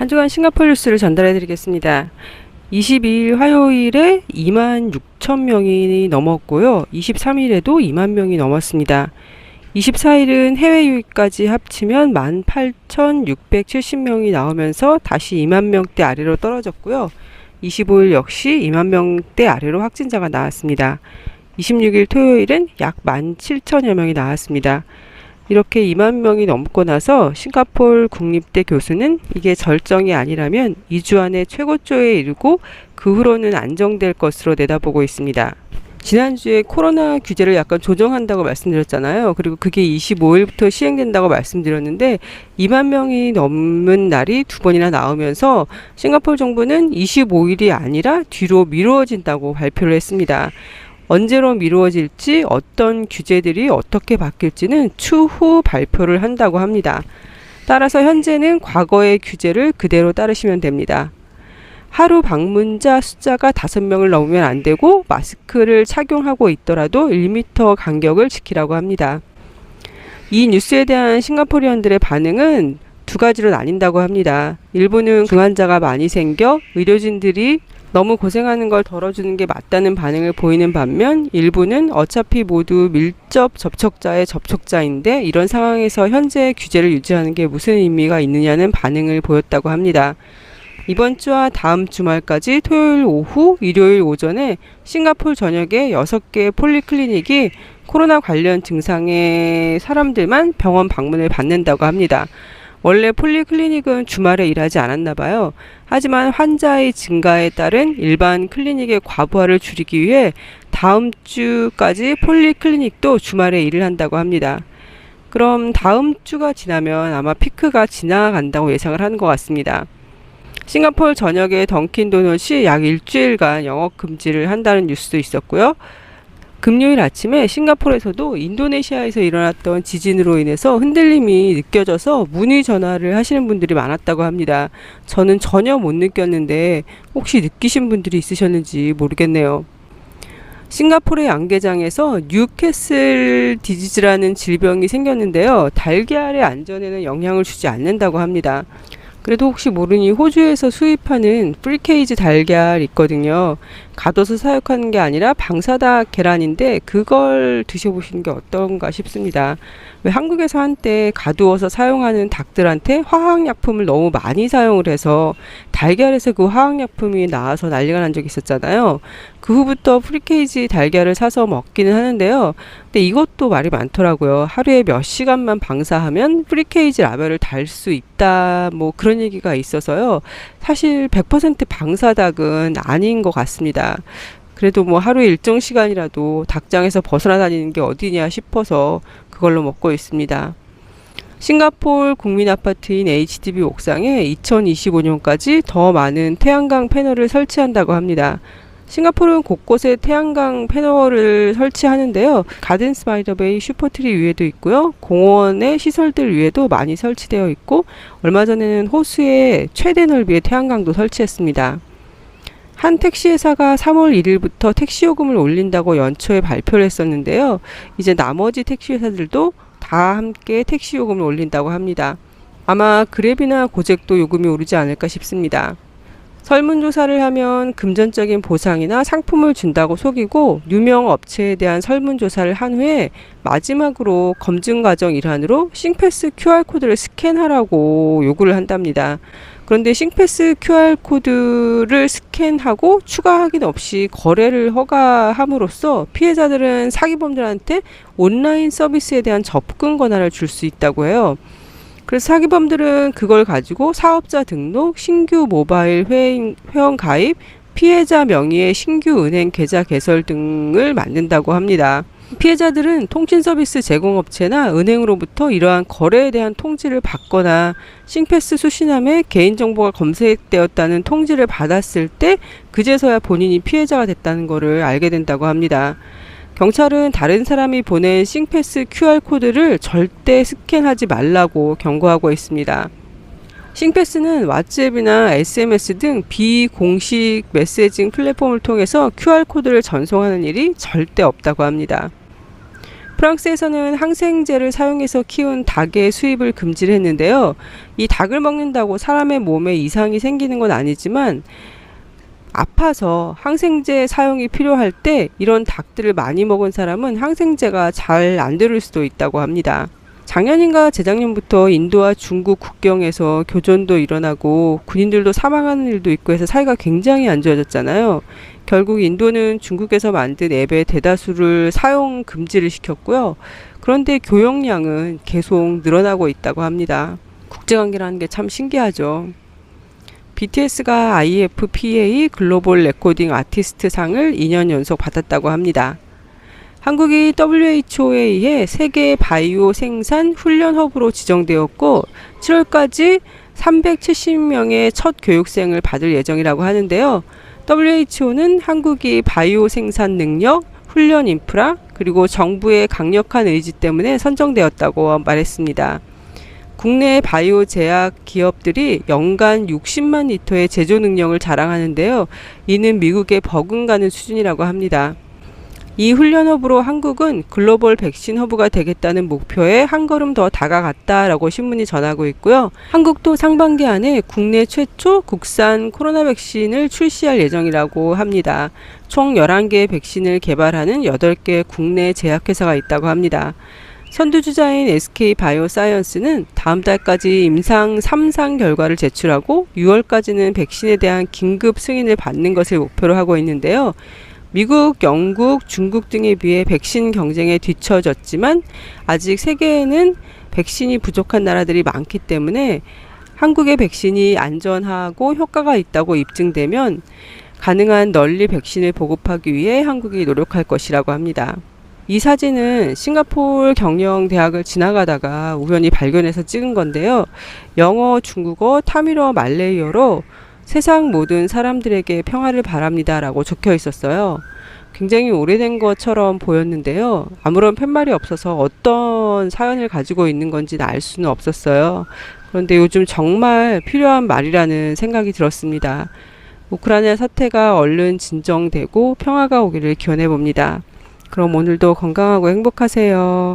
한 주간 싱가포르 뉴스를 전달해 드리겠습니다. 22일 화요일에 2만 6천 명이 넘었고요. 23일에도 2만 명이 넘었습니다. 24일은 해외 유입까지 합치면 18,670명이 나오면서 다시 2만 명대 아래로 떨어졌고요. 25일 역시 2만 명대 아래로 확진자가 나왔습니다. 26일 토요일은 약 17,000여 명이 나왔습니다. 이렇게 2만 명이 넘고 나서 싱가폴 국립대 교수는 이게 절정이 아니라면 2주 안에 최고조에 이르고 그 후로는 안정될 것으로 내다보고 있습니다. 지난주에 코로나 규제를 약간 조정한다고 말씀드렸잖아요. 그리고 그게 25일부터 시행된다고 말씀드렸는데 2만 명이 넘는 날이 두 번이나 나오면서 싱가포르 정부는 25일이 아니라 뒤로 미루어진다고 발표를 했습니다. 언제로 미루어질지 어떤 규제들이 어떻게 바뀔지는 추후 발표를 한다고 합니다. 따라서 현재는 과거의 규제를 그대로 따르시면 됩니다. 하루 방문자 숫자가 다섯 명을 넘으면 안 되고 마스크를 착용하고 있더라도 1m 간격을 지키라고 합니다. 이 뉴스에 대한 싱가포리언들의 반응은 두 가지로 나뉜다고 합니다. 일부는 중환자가 많이 생겨 의료진들이 너무 고생하는 걸 덜어주는 게 맞다는 반응을 보이는 반면 일부는 어차피 모두 밀접 접촉자의 접촉자인데 이런 상황에서 현재 규제를 유지하는 게 무슨 의미가 있느냐는 반응을 보였다고 합니다. 이번 주와 다음 주말까지 토요일 오후, 일요일 오전에 싱가폴 전역에 6개 폴리클리닉이 코로나 관련 증상의 사람들만 병원 방문을 받는다고 합니다. 원래 폴리클리닉은 주말에 일하지 않았나 봐요. 하지만 환자의 증가에 따른 일반 클리닉의 과부하를 줄이기 위해 다음 주까지 폴리클리닉도 주말에 일을 한다고 합니다. 그럼 다음 주가 지나면 아마 피크가 지나간다고 예상을 하는 것 같습니다. 싱가포르 전역의 던킨 도넛이 약 일주일간 영업 금지를 한다는 뉴스도 있었고요. 금요일 아침에 싱가포르에서도 인도네시아에서 일어났던 지진으로 인해서 흔들림이 느껴져서 문의 전화를 하시는 분들이 많았다고 합니다. 저는 전혀 못 느꼈는데 혹시 느끼신 분들이 있으셨는지 모르겠네요. 싱가포르의 양계장에서 뉴캐슬 디지즈라는 질병이 생겼는데요. 달걀의 안전에는 영향을 주지 않는다고 합니다. 그래도 혹시 모르니 호주에서 수입하는 프리케이지 달걀 있거든요. 가둬서 사육하는 게 아니라 방사닭 계란인데 그걸 드셔보시는 게 어떤가 싶습니다. 왜 한국에서 한때 가두어서 사용하는 닭들한테 화학약품을 너무 많이 사용을 해서 달걀에서 그 화학약품이 나와서 난리가 난 적이 있었잖아요. 그 후부터 프리케이지 달걀을 사서 먹기는 하는데요. 근데 이것도 말이 많더라고요. 하루에 몇 시간만 방사하면 프리케이지 라벨을 달 수 있다. 뭐 그런 얘기가 있어서요. 사실 100% 방사닭은 아닌 것 같습니다. 그래도 뭐 하루에 일정 시간이라도 닭장에서 벗어나 다니는 게 어디냐 싶어서 그걸로 먹고 있습니다. 싱가폴 국민 아파트인 HDB 옥상에 2025년까지 더 많은 태양광 패널을 설치한다고 합니다. 싱가포르는 곳곳에 태양광 패널을 설치하는데요. 가든 스파이더베이 슈퍼트리 위에도 있고요. 공원의 시설들 위에도 많이 설치되어 있고 얼마 전에는 호수에 최대 넓이의 태양광도 설치했습니다. 한 택시 회사가 3월 1일부터 택시 요금을 올린다고 연초에 발표를 했었는데요. 이제 나머지 택시 회사들도 다 함께 택시 요금을 올린다고 합니다. 아마 그랩이나 고잭도 요금이 오르지 않을까 싶습니다. 설문조사를 하면 금전적인 보상이나 상품을 준다고 속이고 유명 업체에 대한 설문조사를 한 후에 마지막으로 검증 과정 일환으로 싱패스 QR코드를 스캔하라고 요구를 한답니다. 그런데 싱패스 QR코드를 스캔하고 추가 확인 없이 거래를 허가함으로써 피해자들은 사기범들한테 온라인 서비스에 대한 접근 권한을 줄 수 있다고 해요. 그래서 사기범들은 그걸 가지고 사업자 등록, 신규 모바일 회인, 회원 가입, 피해자 명의의 신규 은행 계좌 개설 등을 만든다고 합니다. 피해자들은 통신 서비스 제공업체나 은행으로부터 이러한 거래에 대한 통지를 받거나 싱패스 수신함에 개인정보가 검색되었다는 통지를 받았을 때 그제서야 본인이 피해자가 됐다는 것을 알게 된다고 합니다. 경찰은 다른 사람이 보낸 싱패스 QR코드를 절대 스캔하지 말라고 경고하고 있습니다. 싱패스는 왓츠앱이나 SMS 등 비공식 메시징 플랫폼을 통해서 QR코드를 전송하는 일이 절대 없다고 합니다. 프랑스에서는 항생제를 사용해서 키운 닭의 수입을 금지를 했는데요. 이 닭을 먹는다고 사람의 몸에 이상이 생기는 건 아니지만 아파서 항생제 사용이 필요할 때 이런 닭들을 많이 먹은 사람은 항생제가 잘 안 들을 수도 있다고 합니다. 작년인가 재작년부터 인도와 중국 국경에서 교전도 일어나고 군인들도 사망하는 일도 있고 해서 사이가 굉장히 안 좋아졌잖아요. 결국 인도는 중국에서 만든 앱의 대다수를 사용 금지를 시켰고요. 그런데 교역량은 계속 늘어나고 있다고 합니다. 국제관계라는 게 참 신기하죠. BTS가 IFPA 글로벌 레코딩 아티스트 상을 2년 연속 받았다고 합니다. 한국이 WHO에 의해 세계 바이오 생산 훈련 허브로 지정되었고 7월까지 370명의 첫 교육생을 받을 예정이라고 하는데요. WHO는 한국이 바이오 생산 능력, 훈련 인프라, 그리고 정부의 강력한 의지 때문에 선정되었다고 말했습니다. 국내 바이오 제약 기업들이 연간 60만 리터의 제조 능력을 자랑하는데요. 이는 미국에 버금가는 수준이라고 합니다. 이 훈련 허브로 한국은 글로벌 백신 허브가 되겠다는 목표에 한 걸음 더 다가갔다라고 신문이 전하고 있고요. 한국도 상반기 안에 국내 최초 국산 코로나 백신을 출시할 예정이라고 합니다. 총 11개의 백신을 개발하는 8개 국내 제약회사가 있다고 합니다. 선두주자인 SK 바이오사이언스는 다음 달까지 임상 3상 결과를 제출하고 6월까지는 백신에 대한 긴급 승인을 받는 것을 목표로 하고 있는데요. 미국, 영국, 중국 등에 비해 백신 경쟁에 뒤처졌지만 아직 세계에는 백신이 부족한 나라들이 많기 때문에 한국의 백신이 안전하고 효과가 있다고 입증되면 가능한 널리 백신을 보급하기 위해 한국이 노력할 것이라고 합니다. 이 사진은 싱가포르 경영대학을 지나가다가 우연히 발견해서 찍은 건데요. 영어, 중국어, 타밀어, 말레이어로 세상 모든 사람들에게 평화를 바랍니다 라고 적혀 있었어요. 굉장히 오래된 것처럼 보였는데요. 아무런 팻말이 없어서 어떤 사연을 가지고 있는 건지는 알 수는 없었어요. 그런데 요즘 정말 필요한 말이라는 생각이 들었습니다. 우크라이나 사태가 얼른 진정되고 평화가 오기를 기원해 봅니다. 그럼 오늘도 건강하고 행복하세요.